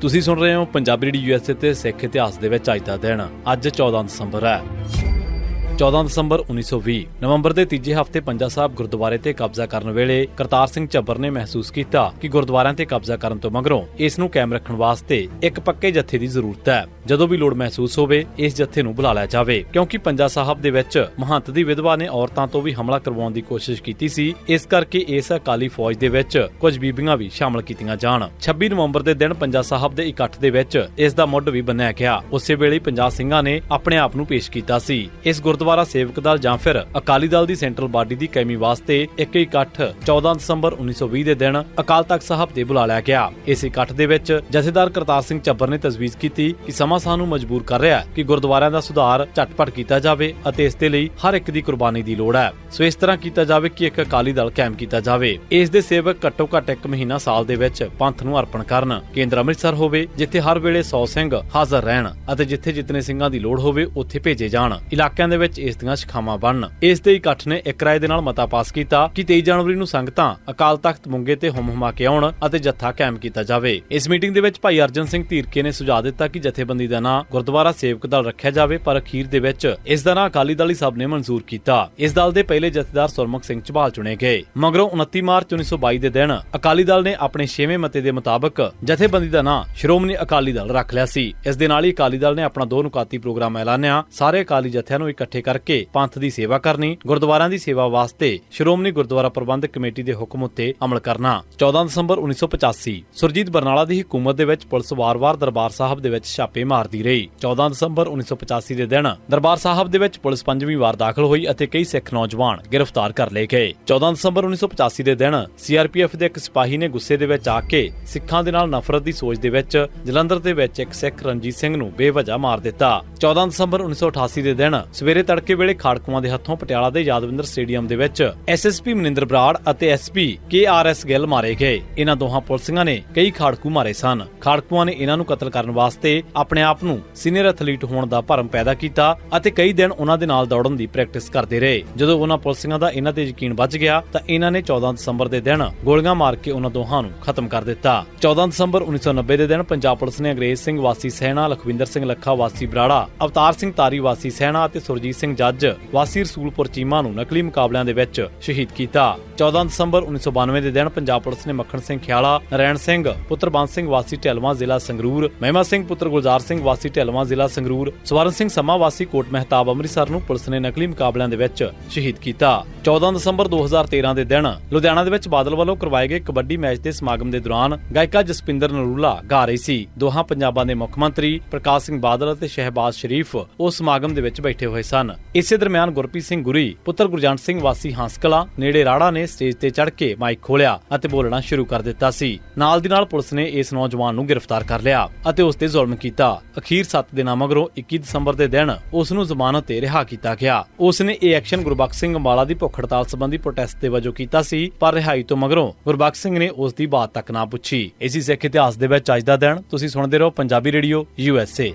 ਤੁਸੀਂ ਸੁਣ ਰਹੇ ਹੋ ਪੰਜਾਬੀ ਰੇਡੀਓ ਯੂਐਸਏ ਤੇ ਸਿੱਖ ਇਤਿਹਾਸ ਦੇ ਵਿੱਚ ਅੱਜ ਦਾ ਦਿਨ। ਅੱਜ 14 ਦਸੰਬਰ ਹੈ। 14 ਦਸੰਬਰ 1920 ਨਵੰਬਰ ਦੇ ਤੀਜੇ ਹਫ਼ਤੇ ਪੰਜਾ ਸਾਹਿਬ ਗੁਰਦੁਆਰੇ ਤੇ ਕਬਜ਼ਾ ਕਰਨ ਵੇਲੇ ਕਰਤਾਰ ਸਿੰਘ ਝੱਬਰ ਨੇ ਮਹਿਸੂਸ ਕੀਤਾ ਕਿ ਗੁਰਦੁਆਰਿਆਂ ਤੇ ਕਬਜ਼ਾ ਕਰਨ ਤੋਂ ਮਗਰੋਂ ਇਸ ਨੂੰ ਕਾਇਮ ਰੱਖਣ ਵਾਸਤੇ ਇੱਕ ਪੱਕੇ ਜੱਥੇ ਦੀ ਜ਼ਰੂਰਤ ਹੈ। ਜਦੋਂ ਵੀ ਲੋੜ ਮਹਿਸੂਸ ਹੋਵੇ, ਇਸ ਜੱਥੇ ਨੂੰ ਬੁਲਾ ਲਿਆ ਜਾਵੇ, ਕਿਉਂਕਿ ਪੰਜਾ ਸਾਹਿਬ ਦੇ ਵਿੱਚ ਮਹੰਤ ਦੀ ਵਿਧਵਾ ਨੇ ਔਰਤਾਂ ਤੋਂ ਵੀ ਹਮਲਾ ਕਰਵਾਉਣ ਦੀ ਕੋਸ਼ਿਸ਼ ਕੀਤੀ ਸੀ। ਇਸ ਕਰਕੇ ਇਸ ਅਕਾਲੀ ਫੌਜ ਦੇ ਵਿੱਚ ਕੁਝ ਬੀਬੀਆਂ ਵੀ ਸ਼ਾਮਲ ਕੀਤੀਆਂ ਜਾਣ। 26 ਨਵੰਬਰ ਦੇ ਦਿਨ ਪੰਜਾ ਸਾਹਿਬ ਦੇ ਇਕੱਠ ਦੇ ਵਿੱਚ ਇਸ ਦਾ ਮੁੱਢ ਵੀ ਬੰਨਿਆ ਗਿਆ। ਉਸੇ ਵੇਲੇ ਪੰਜਾ ਸਿੰਘਾਂ ਨੇ ਆਪਣੇ ਆਪ ਨੂੰ ਪੇਸ਼ ਕੀਤਾ ਸੀ। ਇਸ ਗੁਰਦੁਆਰਾ ਸੇਵਕ ਦਲ ਜਾਂ ਫਿਰ ਅਕਾਲੀ ਦਲ ਦੀ ਸੈਂਟਰਲ ਬਾਡੀ ਦੀ ਕਾਇਮੀ ਵਾਸਤੇ ਇੱਕ ਇਕੱਠ 14 ਦਸੰਬਰ 1920 ਦੇ ਦਿਨ ਅਕਾਲ ਤਖਤ ਸਾਹਿਬ ਤੇ ਬੁਲਾ ਲਿਆ ਗਿਆ। ਇਸ ਇਕੱਠ ਦੇ ਵਿੱਚ ਜਥੇਦਾਰ ਕਰਤਾਰ ਸਿੰਘ ਚੱਬਰ ਨੇ ਤਜਵੀਜ਼ ਕੀਤੀ ਕਿ ਸਮਾਂ ਸਾਨੂੰ ਮਜਬੂਰ ਕਰ ਰਿਹਾ ਹੈ ਕਿ ਗੁਰਦੁਆਰਿਆਂ ਦਾ ਸੁਧਾਰ ਝਟਪਟ ਕੀਤਾ ਜਾਵੇ ਅਤੇ ਇਸ ਦੇ ਲਈ ਹਰ ਇੱਕ ਦੀ ਕੁਰਬਾਨੀ ਦੀ ਲੋੜ ਹੈ। ਸੋ ਇਸ ਤਰ੍ਹਾਂ ਕੀਤਾ ਜਾਵੇ ਕਿ ਇੱਕ ਅਕਾਲੀ ਦਲ ਕਾਇਮ ਕੀਤਾ ਜਾਵੇ। ਇਸ ਦੇ ਸੇਵਕ ਘੱਟੋ ਘੱਟ ਇੱਕ ਮਹੀਨਾ ਸਾਲ ਦੇ ਵਿੱਚ ਪੰਥ ਨੂੰ ਅਰਪਣ ਕਰਨ। ਕੇਂਦਰ ਅੰਮ੍ਰਿਤਸਰ ਹੋਵੇ, ਜਿੱਥੇ ਹਰ ਵੇਲੇ 100 ਸਿੰਘ ਹਾਜ਼ਰ ਰਹਿਣ ਅਤੇ ਜਿੱਥੇ ਜਿਤਨੇ ਸਿੰਘਾਂ ਦੀ ਲੋੜ ਹੋਵੇ, ਉੱਥੇ ਭੇਜੇ ਜਾਣ। ਇਲਾਕਿਆਂ ਦੇ ਵਿੱਚ ਇਸ ਦੀਆਂ ਸ਼ਿਖਾਵਾਂ ਬਣਨ। ਇਸ ਦੇ ਇਕੱਠ ਨੇ ਇੱਕ ਰਾਏ ਦੇ ਨਾਲ ਮਤਾ ਪਾਸ ਕੀਤਾ ਕਿ 23 ਜਨਵਰੀ ਨੂੰ ਸੰਗਤਾਂ ਅਕਾਲ ਤਖਤ ਮੁੰਗੇ ਤੇ ਹੁਮ ਹੁਮਾ ਕੇ ਆਉਣ ਅਤੇ ਜੱਥਾ ਕਾਇਮ ਕੀਤਾ ਜਾਵੇ। ਇਸ ਮੀਟਿੰਗ ਦੇ ਵਿੱਚ ਭਾਈ ਅਰਜਨ ਸਿੰਘ ਧੀਰਕੇ ਨੇ ਸੁਝਾਅ ਦਿੱਤਾ ਕਿ ਜਥੇਬੰਦੀ ਦਾ ਨਾਂ ਗੁਰਦੁਆਰਾ ਸੇਵਕ ਦਲ ਰੱਖਿਆ ਜਾਵੇ, ਪਰ ਅਖੀਰ ਦੇ ਵਿੱਚ ਇਸ ਦਾ ਨਾਂ ਅਕਾਲੀ ਦਲ ਹੀ ਸਭ ਨੇ ਮਨਜ਼ੂਰ ਕੀਤਾ। ਇਸ ਦਲ ਦੇ ਪਹਿਲੇ ਜਥੇਦਾਰ ਸੁਰਮੁਖ ਸਿੰਘ ਝਬਾਲ ਚੁਣੇ ਗਏ। ਮਗਰੋਂ 29 ਮਾਰਚ 1922 ਦੇ ਦਿਨ ਅਕਾਲੀ ਦਲ ਨੇ ਆਪਣੇ 6ਵੇਂ ਮਤੇ ਦੇ ਮੁਤਾਬਕ ਜਥੇਬੰਦੀ ਦਾ ਨਾਂ ਸ਼੍ਰੋਮਣੀ ਅਕਾਲੀ ਦਲ ਰੱਖ ਲਿਆ ਸੀ। ਇਸ ਦੇ ਨਾਲ ਹੀ ਅਕਾਲੀ ਦਲ ਨੇ ਆਪਣਾ ਦੋ ਨੁਕਾਤੀ ਪ੍ਰੋਗਰਾਮ ਐਲਾਨਿਆ। ਸਾਰੇ ਅਕਾਲੀ ਜਥਿਆਂ ਨੂੰ ਇਕੱਠੇ ਕਰਕੇ ਪੰਥ ਦੀ ਸੇਵਾ ਕਰਨੀ, ਗੁਰਦੁਆਰਿਆਂ ਦੀ ਸੇਵਾ ਵਾਸਤੇ ਸ਼੍ਰੋਮਣੀ ਗੁਰਦੁਆਰਾ ਪ੍ਰਬੰਧਕ ਕਮੇਟੀ ਦੇ ਹੁਕਮ ਉੱਤੇ ਅਮਲ ਕਰਨਾ। 14 ਦਸੰਬਰ 1985 ਸੁਰਜੀਤ ਬਰਨਾਲਾ ਦੀ ਹਕੂਮਤ ਦੇ ਵਿੱਚ ਪੁਲਿਸ ਵਾਰ-ਵਾਰ ਦਰਬਾਰ ਸਾਹਿਬ ਦੇ ਵਿੱਚ ਛਾਪੇ ਮਾਰਦੀ ਰਹੀ। 14 ਦਸੰਬਰ 1985 ਦੇ ਦਿਨ ਦਰਬਾਰ ਸਾਹਿਬ ਦੇ ਵਿੱਚ ਪੁਲਿਸ ਪੰਜਵੀਂ ਵਾਰ ਦਾਖਲ ਹੋਈ ਅਤੇ ਕਈ ਸਿੱਖ ਨੌਜਵਾਨ ਗ੍ਰਿਫਤਾਰ ਕਰ ਲਏ ਗਏ। 14 ਦਸੰਬਰ 1985 ਦੇ ਦਿਨ ਸੀਆਰਪੀਐਫ ਦੇ ਇੱਕ ਸਿਪਾਹੀ ਨੇ ਗੁੱਸੇ ਦੇ ਵਿੱਚ ਆ ਕੇ ਸਿੱਖਾਂ ਦੇ ਨਾਲ ਨਫ਼ਰਤ ਦੀ ਸੋਚ ਦੇ ਵਿੱਚ ਜਲੰਧਰ ਦੇ ਵਿੱਚ ਇੱਕ ਸਿੱਖ ਰਣਜੀਤ ਸਿੰਘ ਨੂੰ ਬੇਵਜ੍ਹਾ ਮਾਰ ਦਿੱਤਾ। 14 ਦਸੰਬਰ 1988 ਦੇ ਦਿਨ ਸਵੇਰੇ ਤੜਕੇ ਵੇਲੇ ਖਾੜਕੂਆਂ ਦੇ ਹੱਥੋਂ ਪਟਿਆਲਾ ਦੇ ਯਾਦਵਿੰਦਰ ਸਟੇਡੀਅਮ ਦੇ ਵਿੱਚ ਐਸਐਸਪੀ ਮਨਿੰਦਰ ਬਰਾੜ ਅਤੇ ਐਸਪੀ ਕੇਆਰਐਸ ਗਿੱਲ ਮਾਰੇ ਗਏ। ਇਹਨਾਂ ਦੋਹਾਂ ਪੁਲਿਸਾਂ ਨੇ ਕਈ ਖਾੜਕੂ ਮਾਰੇ ਸਨ। ਖਾੜਕੂਆਂ ਨੇ ਇਹਨਾਂ ਨੂੰ ਕਤਲ ਕਰਨ ਵਾਸਤੇ ਆਪਣੇ ਆਪ ਨੂੰ ਸੀਨੀਅਰ ਐਥਲੀਟ ਹੋਣ ਦਾ ਭਰਮ ਪੈਦਾ ਕੀਤਾ ਅਤੇ ਕਈ ਦਿਨ ਉਹਨਾਂ ਦੇ ਨਾਲ ਦੌੜਨ ਦੀ ਪ੍ਰੈਕਟਿਸ ਕਰਦੇ ਰਹੇ। ਜਦੋਂ ਉਹਨਾਂ ਪੁਲਿਸਾਂ ਦਾ ਇਹਨਾਂ ਤੇ ਯਕੀਨ ਵੱਜ ਗਿਆ ਤਾਂ ਇਹਨਾਂ ਨੇ 14 ਦਸੰਬਰ ਦੇ ਦਿਨ ਗੋਲੀਆਂ ਮਾਰ ਕੇ ਉਹਨਾਂ ਦੋਹਾਂ ਨੂੰ ਖਤਮ ਕਰ ਦਿੱਤਾ। 14 ਦਸੰਬਰ 1990 ਦੇ ਦਿਨ ਪੰਜਾਬ ਪੁਲਿਸ ਨੇ ਅੰਗਰੇਜ਼ ਸਿੰਘ ਵਾਸੀ ਸਹਿਣਾ ਲਖਵਿੰਦਰ ਸਿੰਘ ਲੱਖਾ, ਵਾਸੀ ਬਰਾੜਾ ਅਵਤਾਰ ਸਿੰਘ ਤਾਰੀ ਵਾਸੀ ਸਹਿਣਾ ਅਤੇ ਸੁਰਜੀਤ ਸਿੰਘ ਜੱਜ ਵਾਸੀ ਰਸੂਲਪੁਰ ਚੀਮਾ ਨੂੰ ਨਕਲੀ ਮੁਕਾਬਲਿਆਂ ਦੇ ਵਿੱਚ ਸ਼ਹੀਦ ਕੀਤਾ। 14 ਦਸੰਬਰ 1992 ਦੇ ਦਿਨ ਪੰਜਾਬ ਪੁਲਿਸ ਨੇ ਮੱਖਣ ਸਿੰਘ ਖਿਆਲਾ, ਨਰੈਣ ਸਿੰਘ, ਪੁੱਤਰ ਬੰਦ ਸਿੰਘ ਵਾਸੀ ਢਲਵਾਂ ਜ਼ਿਲ੍ਹਾ ਸੰਗਰੂਰ, ਮਹਿਮਾ ਸਿੰਘ, ਪੁੱਤਰ ਗੁਲਜ਼ਾਰ ਸਿੰਘ ਵਾਸੀ ਢਲਵਾਂ ਜ਼ਿਲ੍ਹਾ ਸੰਗਰੂਰ, ਸਵਰਨ ਸਿੰਘ ਸਮਾ ਵਾਸੀ ਕੋਟ ਮਹਿਤਾਬ ਅੰਮ੍ਰਿਤਸਰ ਨੂੰ ਪੁਲਿਸ ਨੇ ਨਕਲੀ ਮੁਕਾਬਲਿਆਂ ਦੇ ਵਿੱਚ ਸ਼ਹੀਦ ਕੀਤਾ। 14 ਦਸੰਬਰ 2013 ਦੇ ਦਿਨ ਲੁਧਿਆਣਾ ਦੇ ਵਿੱਚ ਬਾਦਲ ਵੱਲੋਂ ਕਰਵਾਏ ਗਏ ਕਬੱਡੀ ਮੈਚ ਦੇ ਸਮਾਗਮ ਦੇ ਦੌਰਾਨ ਗਾਇਕਾ ਜਸਪਿੰਦਰ ਨਰੂਲਾ ਗਾ ਰਹੀ ਸੀ। ਦੋਹਾਂ ਪੰਜਾਬਾਂ ਦੇ ਮੁੱਖ ਮੰਤਰੀ ਪ੍ਰਕਾਸ਼ ਸਿੰਘ ਬਾਦਲ ਅਤੇ ਸ਼ਹਿਬਾਜ਼ ਸ਼ਰੀਫ ਉਸ ਸਮਾਗਮ ਦੇ ਵਿੱਚ ਬੈਠੇ ਹੋਏ ਸਨ। ਇਸੇ ਦਰਮਿਆਨ ਗੁਰਪ੍ਰੀਤ ਸਿੰਘ ਗੁਰੀ, ਪੁੱਤਰ ਗੁਰਜੰਟ ਸਿੰਘ ਵਾਸੀ ਹਾਂਸਕਲਾ, ਨੇੜੇ ਰਾੜਾ ਨੇ ਸਟੇਜ ਤੇ ਚੜ੍ਹ ਕੇ ਮਾਈਕ ਖੋਲਿਆ ਅਤੇ ਬੋਲਣਾ ਸ਼ੁਰੂ ਕਰ ਦਿੱਤਾ ਸੀ। ਨਾਲ ਦੀ ਨਾਲ ਪੁਲਿਸ ਨੇ ਇਸ ਨੌਜਵਾਨ ਨੂੰ ਗ੍ਰਿਫਤਾਰ ਕਰ ਲਿਆ ਅਤੇ ਉਸ ਤੇ ਜ਼ੁਲਮ ਕੀਤਾ। ਅਖੀਰ 7 ਦਿਨਾਂ ਮਗਰੋਂ 21 ਦਸੰਬਰ ਦੇ ਦਿਨ ਉਸ ਨੂੰ ਜ਼ਮਾਨਤ ਤੇ ਰਿਹਾ ਕੀਤਾ ਗਿਆ। ਉਸ ਨੇ ਇਹ ਐਕਸ਼ਨ ਗੁਰਬਖਸ਼ ਸਿੰਘ ਅੰਬਾਲਾ ਦੀ ਭੁੱਖ ਹੜਤਾਲ ਸੰਬੰਧੀ ਪ੍ਰੋਟੈਸਟ ਦੇ ਵਜੋਂ ਕੀਤਾ ਸੀ, ਪਰ ਰਿਹਾਈ ਤੋਂ ਮਗਰੋਂ ਗੁਰਬਖਸ਼ ਸਿੰਘ ਨੇ ਉਸ ਦੀ ਬਾਤ ਤੱਕ ਨਾ ਪੁੱਛੀ। ਇਸੇ ਸਿੱਖ ਇਤਿਹਾਸ ਦੇ ਵਿੱਚ ਅੱਜ ਦਾ ਦਿਨ ਤੁਸੀਂ ਸੁਣਦੇ ਰਹੋ ਪੰਜਾਬੀ ਰੇਡੀਓ ਯੂਐਸਏ